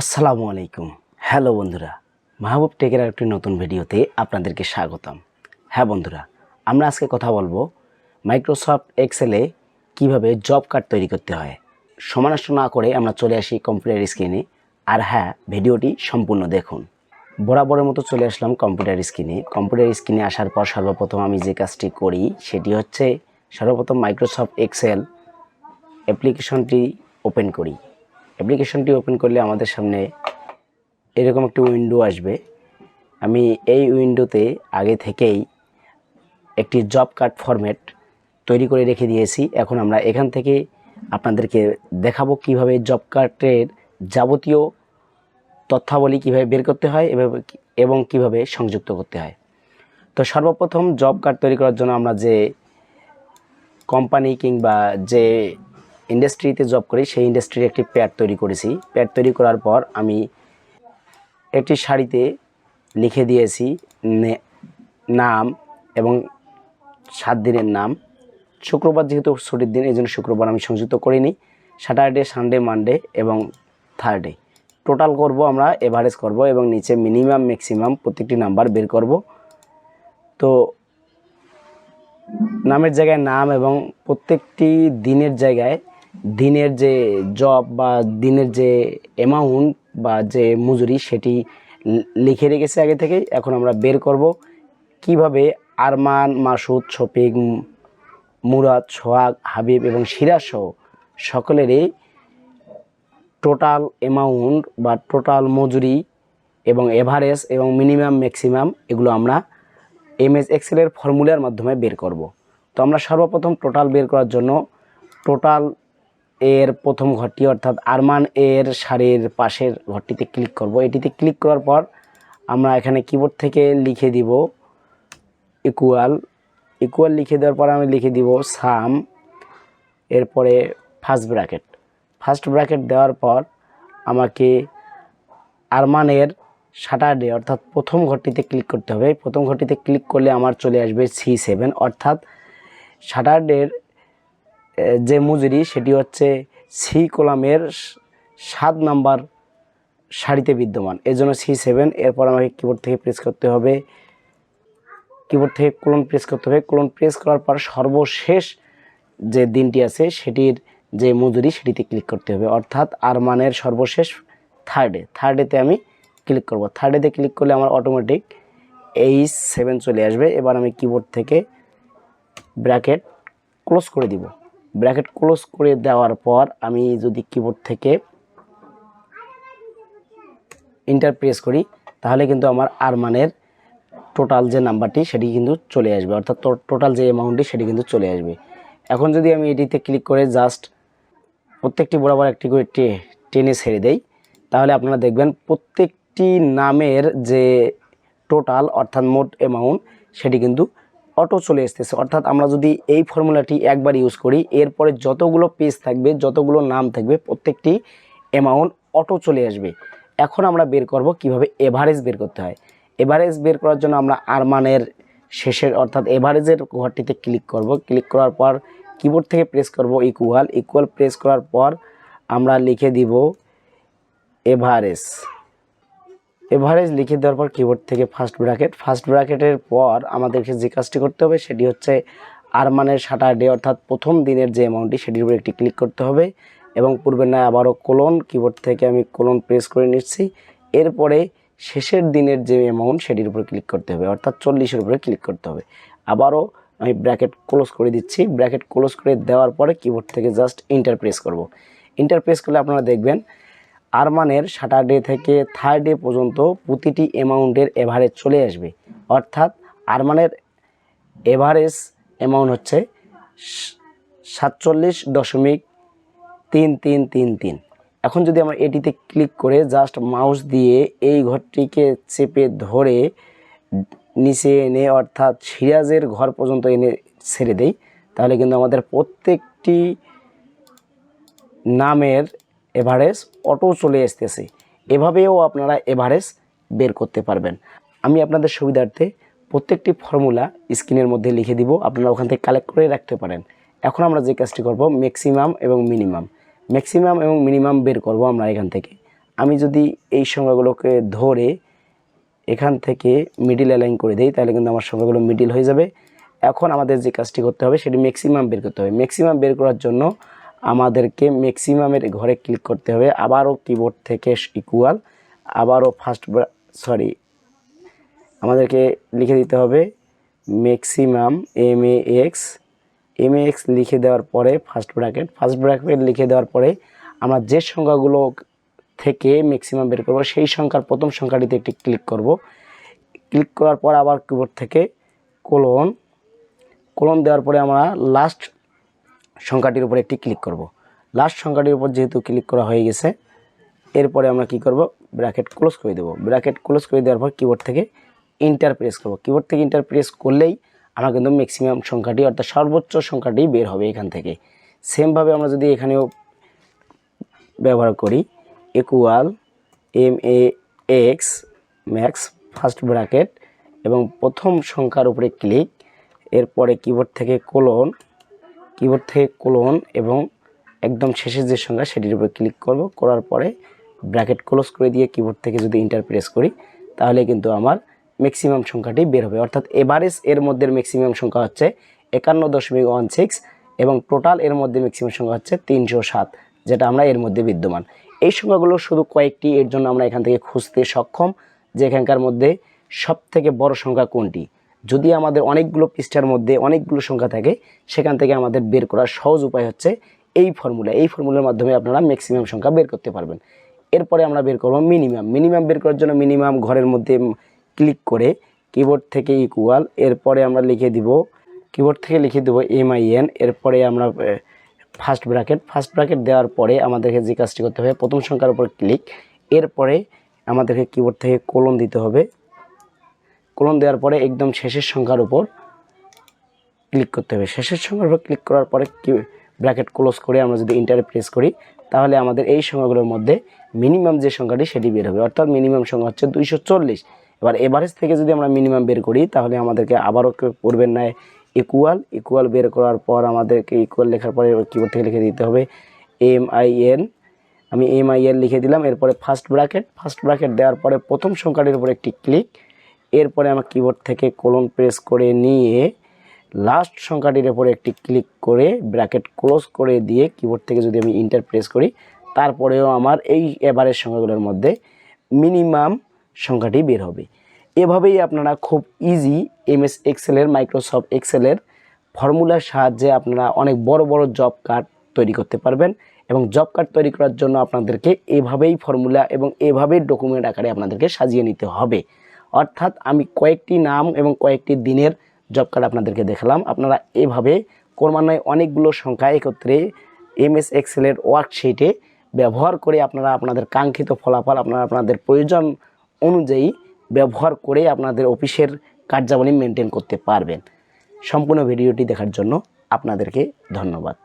আসসালামু আলাইকুম। হ্যালো বন্ধুরা, মাহবুব টেকের একটি নতুন ভিডিওতে আপনাদেরকে স্বাগতম। হ্যাঁ বন্ধুরা, আমরা আজকে কথা বলব মাইক্রোসফট এক্সেলে কীভাবে জব কার্ড তৈরি করতে হয়। সমানষ্ট না করে আমরা চলে আসি কম্পিউটার স্ক্রিনে। আর হ্যাঁ ভিডিওটি সম্পূর্ণ দেখুন। বরাবরের মতো চলে আসলাম কম্পিউটার স্ক্রিনে। কম্পিউটার স্ক্রিনে আসার পর সর্বপ্রথম আমি যে কাজটি করি, সেটি হচ্ছে সর্বপ্রথম মাইক্রোসফট এক্সেল অ্যাপ্লিকেশনটি ওপেন করি। অ্যাপ্লিকেশনটি ওপেন করলে আমাদের সামনে এরকম একটি উইন্ডো আসবে। আমি এই উইন্ডোতে আগে থেকেই একটি জব কার্ড ফরম্যাট তৈরি করে রেখে দিয়েছি। এখন আমরা এখান থেকে আপনাদেরকে দেখাবো কীভাবে জব কার্ডের যাবতীয় তথ্যাবলী কীভাবে বের করতে হয় এভাবে এবং কীভাবে সংযুক্ত করতে হয়। তো সর্বপ্রথম জব কার্ড তৈরি করার জন্য আমরা যে কোম্পানি কিংবা যে ইন্ডাস্ট্রিতে জব করি, সেই ইন্ডাস্ট্রির একটি প্যাড তৈরি করেছি। প্যাড তৈরি করার পর আমি একটি শাড়িতে লিখে দিয়েছি নাম এবং সাত দিনের নাম। শুক্রবার যেহেতু ছুটির দিন এই জন্য শুক্রবার আমি সংযুক্ত করিনি। স্যাটারডে সানডে মানডে এবং থার্ডে টোটাল করব আমরা এভারেজ করব এবং নিচে মিনিমাম ম্যাক্সিমাম প্রত্যেকটি নাম্বার বের করব। তো নামের জায়গায় নাম এবং প্রত্যেকটি দিনের জায়গায় দিনের যে জব বা দিনের যে অ্যামাউন্ট বা যে মজুরি সেটি লিখে রেখেছে আগে থেকেই, এখন আমরা বের করব কীভাবে আরমান, মাসুদ, শফিক, মুরাদ, সোহাগ, হাবিব এবং সিরাজ সহ সকলেরই টোটাল অ্যামাউন্ট বা টোটাল মজুরি এবং এভারেজ এবং মিনিমাম ম্যাক্সিমাম এগুলো আমরা এমএস এক্সেলের ফর্মুলার মাধ্যমে বের করব। তো আমরা সর্বপ্রথম টোটাল বের করার জন্য টোটাল এর প্রথম ঘরটি, অর্থাৎ আরমান এর শাড়ির পাশের ঘরটিতে ক্লিক করব। এটিতে ক্লিক করার পর আমরা এখানে কিবোর্ড থেকে লিখে দিব ইকুয়াল ইকুয়াল লিখে দেওয়ার পর আমি লিখে দিব সাম এরপরে ফার্স্ট ব্র্যাকেট ফার্স্ট ব্র্যাকেট দেওয়ার পর আমাকে আরমানের স্যাটারডে অর্থাৎ প্রথম ঘরটিতে ক্লিক করতে হবে। প্রথম ঘরটিতে ক্লিক করলে আমার চলে আসবে সি সেভেন অর্থাৎ স্যাটারডের যে মজুরি, সেটি হচ্ছে সি কলামের সাত নাম্বার শাড়িতে বিদ্যমান। এর জন্য সি সেভেন, এরপর আমাকে কিবোর্ড থেকে প্রেস করতে হবে। কিবোর্ড থেকে কোলন প্রেস করতে হবে। কোলন প্রেস করার পর সর্বশেষ যে দিনটি আছে, সেটির যে মজুরি, সেটিতে ক্লিক করতে হবে। অর্থাৎ আরমানের সর্বশেষ থার্ডে থার্ডেতে আমি ক্লিক করব। থার্ডেতে ক্লিক করলে আমার অটোমেটিক এইচ সেভেন চলে আসবে। এবার আমি কিবোর্ড থেকে ব্র্যাকেট ক্লোজ করে দিব। ব্র্যাকেট ক্লোজ করে দেওয়ার পর আমি যদি কিবোর্ড থেকে ইন্টার প্রেস করি, তাহলে কিন্তু আমার আরমানের টোটাল যে নাম্বারটি সেটি কিন্তু চলে আসবে। অর্থাৎ টোটাল যে অ্যামাউন্টটি সেটি কিন্তু চলে আসবে। এখন যদি আমি এটিতে ক্লিক করে জাস্ট প্রত্যেকটি বরাবর একটি করে টে- টেনে ছেড়ে দেই, তাহলে আপনারা দেখবেন প্রত্যেকটি নামের যে টোটাল অর্থাৎ মোট অ্যামাউন্ট সেটি কিন্তু অটো চলে আসতেছে অর্থাৎ আমরা যদি এই ফর্মুলাটি একবার ইউজ করি, এরপরে যতগুলো পেজ থাকবে, যতগুলো নাম থাকবে, প্রত্যেকটি অ্যামাউন্ট অটো চলে আসবে। এখন আমরা বের করব কীভাবে এভারেজ বের করতে হয়। এভারেজ বের করার জন্য আমরা আরমানের শেষের, অর্থাৎ এভারেজের ঘরটিতে ক্লিক করব। ক্লিক করার পর কিবোর্ড থেকে প্রেস করব ইকুয়াল ইকুয়াল প্রেস করার পর আমরা লিখে দিব এভারেজ এভারেজ লিখে দেওয়ার পর কিবোর্ড থেকে ফার্স্ট ব্র্যাকেট ফার্স্ট ব্র্যাকেটের পর আমাদেরকে যে কাজটি করতে হবে সেটি হচ্ছে আরমানের স্যাটারডে অর্থাৎ প্রথম দিনের যে অ্যামাউন্টটি সেটির উপর একটি ক্লিক করতে হবে এবং পূর্বের নয় আবারও কোলন কিবোর্ড থেকে আমি কোলন প্রেস করে নিচ্ছি। এরপরে শেষের দিনের যে অ্যামাউন্ট সেটির উপর ক্লিক করতে হবে, অর্থাৎ চল্লিশের উপরে ক্লিক করতে হবে। আবারও আমি ব্র্যাকেট ক্লোজ করে দিচ্ছি। ব্র্যাকেট ক্লোজ করে দেওয়ার পরে কিবোর্ড থেকে জাস্ট ইন্টার প্রেস করব। ইন্টার প্রেস করলে আপনারা দেখবেন আরমানের স্যাটারডে থেকে থার্ডে পর্যন্ত প্রতিটি অ্যামাউন্টের এভারেজ চলে আসবে। অর্থাৎ আরমানের এভারেজ অ্যামাউন্ট হচ্ছে সাতচল্লিশ দশমিক তিন তিন তিন তিন। এখন যদি আমরা এটিতে ক্লিক করে জাস্ট মাউস দিয়ে এই ঘরটিকে চেপে ধরে নিচে এনে অর্থাৎ সিরাজের ঘর পর্যন্ত এনে ছেড়ে দেই, তাহলে কিন্তু আমাদের প্রত্যেকটি নামের এভারেজ অটো চলে আসতেছে। এভাবেও আপনারা এভারেজ বের করতে পারবেন। আমি আপনাদের সুবিধার্থে প্রত্যেকটি ফর্মুলা স্ক্রিনের মধ্যে লিখে দিব। আপনারা ওখান থেকে কালেক্ট করে রাখতে পারেন। এখন আমরা যে কাজটি করব ম্যাক্সিমাম এবং মিনিমাম ম্যাক্সিমাম এবং মিনিমাম বের করব আমরা এখান থেকে। আমি যদি এই সংখ্যাগুলোকে ধরে এখান থেকে মিডিল অ্যালাইন করে দিই, তাহলে কিন্তু আমার সংখ্যাগুলো মিডিল হয়ে যাবে। এখন আমাদের যে কাজটি করতে হবে, সেটি ম্যাক্সিমাম বের করতে হবে। ম্যাক্সিমাম বের করার জন্য আমাদেরকে ম্যাক্সিমামের ঘরে ক্লিক করতে হবে। আবারও কিবোর্ড থেকে ইকুয়াল আবারও ফার্স্ট সরি আমাদেরকে লিখে দিতে হবে maximum M A X M A X লিখে দেওয়ার পরে ফার্স্ট ব্র্যাকেট ফার্স্ট ব্র্যাকেট লিখে দেওয়ার পরে আমরা যে সংখ্যাগুলো থেকে ম্যাক্সিমাম বের করব, সেই সংখ্যার প্রথম সংখ্যাটিতে একটি ক্লিক করব। ক্লিক করার পর আবার কিবোর্ড থেকে কোলন কোলন দেওয়ার পরে আমরা লাস্ট সংখ্যাটির উপর একটি ক্লিক করব। লাস্ট সংখ্যাটির উপর যেহেতু ক্লিক করা হয়ে গেছে, এরপরে আমরা কি করব? ব্র্যাকেট ক্লোজ করে দেবো। ব্র্যাকেট ক্লোজ করে দেওয়ার পর কিবোর্ড থেকে ইন্টার প্রেস করব। কিবোর্ড থেকে ইন্টার প্রেস করলেই আমার কিন্তু ম্যাক্সিমাম সংখ্যাটি, অর্থাৎ সর্বোচ্চ সংখ্যাটি বের হবে এখান থেকে। সেমভাবে আমরা যদি এখানেও ব্যবহার করি equal M A X max first bracket এবং প্রথম সংখ্যার উপরে ক্লিক এরপরে কিবোর্ড থেকে কোলন কিবোর্ড থেকে কোলন এবং একদম শেষের যে সংখ্যা সেটির উপর ক্লিক করব। করার পরে ব্র্যাকেট ক্লোজ করে দিয়ে কিবোর্ড থেকে যদি ইন্টার প্রেস করি, তাহলে কিন্তু আমার ম্যাক্সিমাম সংখ্যাটি বের হবে। অর্থাৎ এভারেজ এর মধ্যে ম্যাক্সিমাম সংখ্যা হচ্ছে একান্ন দশমিক ওয়ান সিক্স এবং টোটাল এর মধ্যে ম্যাক্সিমাম সংখ্যা হচ্ছে তিনশো সাত, যেটা আমরা এর মধ্যে বিদ্যমান। এই সংখ্যাগুলো শুধু কয়েকটি, এর জন্য আমরা এখান থেকে খুঁজতে সক্ষম যে এখানকার মধ্যে সব থেকে বড় সংখ্যা কোনটি? যদি আমাদের অনেকগুলো পৃষ্ঠার মধ্যে অনেকগুলো সংখ্যা থাকে, সেখান থেকে আমাদের বের করার সহজ উপায় হচ্ছে এই ফর্মুলা এই ফর্মুলার মাধ্যমে আপনারা ম্যাক্সিমাম সংখ্যা বের করতে পারবেন। এরপরে আমরা বের করব মিনিমাম মিনিমাম বের করার জন্য মিনিমাম ঘরের মধ্যে ক্লিক করে কিবোর্ড থেকে ইকুয়াল এরপরে আমরা লিখে দিব কিবোর্ড থেকে লিখে দেবো এমআইএন এরপরে আমরা ফার্স্ট ব্র্যাকেট ফার্স্ট ব্র্যাকেট দেওয়ার পরে আমাদেরকে যে কাজটি করতে হবে, প্রথম সংখ্যার উপর ক্লিক এরপরে আমাদেরকে কিবোর্ড থেকে কোলন দিতে হবে। কোলন দেওয়ার পরে একদম শেষের সংখ্যার উপর ক্লিক করতে হবে। শেষের সংখ্যার উপর ক্লিক করার পরে কি ব্র্যাকেট ক্লোজ করে আমরা যদি ইন্টারে প্রেস করি, তাহলে আমাদের এই সংখ্যাগুলোর মধ্যে মিনিমাম যে সংখ্যাটি সেটি বের হবে। অর্থাৎ মিনিমাম সংখ্যা হচ্ছে দুইশো চল্লিশ। এবার এভারেজ থেকে যদি আমরা মিনিমাম বের করি, তাহলে আমাদেরকে আবারও পূর্বের ন্যায় ইকুয়াল ইকুয়াল বের করার পর আমাদেরকে ইকুয়াল লেখার পরে কিবোর্ড থেকে লিখে দিতে হবে এম আই এন আমি এম আই এন লিখে দিলাম, এরপরে ফার্স্ট ব্র্যাকেট ফার্স্ট ব্র্যাকেট দেওয়ার পরে প্রথম সংখ্যাটির উপর একটি ক্লিক এরপরে আমার কিবোর্ড থেকে কোলন প্রেস করে নিয়ে লাস্ট সংখ্যাটির উপরে একটি ক্লিক করে ব্র্যাকেট ক্লোজ করে দিয়ে কিবোর্ড থেকে যদি আমি ইন্টার প্রেস করি, তারপরেও আমার এই এবারের সংখ্যাগুলোর মধ্যে মিনিমাম সংখ্যাটি বের হবে। এভাবেই আপনারা খুব ইজি এমএস এক্সেলের মাইক্রোসফট এক্সেলের ফর্মুলার সাহায্যে আপনারা অনেক বড় বড় জব কার্ড তৈরি করতে পারবেন এবং জব কার্ড তৈরি করার জন্য আপনাদেরকে এভাবেই ফর্মুলা এবং এভাবেই ডকুমেন্ট আকারে আপনাদেরকে সাজিয়ে নিতে হবে। অর্থাৎ আমি কয়েকটি নাম এবং কয়েকটি দিনের জব কার্ড আপনাদেরকে দেখালাম। আপনারা এভাবে ক্রমান্বয়ে অনেকগুলো সংখ্যা একত্রে এমএস এক্সেলের ওয়ার্কশিটে ব্যবহার করে আপনারা আপনাদের কাঙ্ক্ষিত ফলাফল, আপনারা আপনাদের প্রয়োজন অনুযায়ী ব্যবহার করে আপনাদের অফিসের কার্যাবলী মেনটেন করতে পারবেন। সম্পূর্ণ ভিডিওটি দেখার জন্য আপনাদেরকে ধন্যবাদ।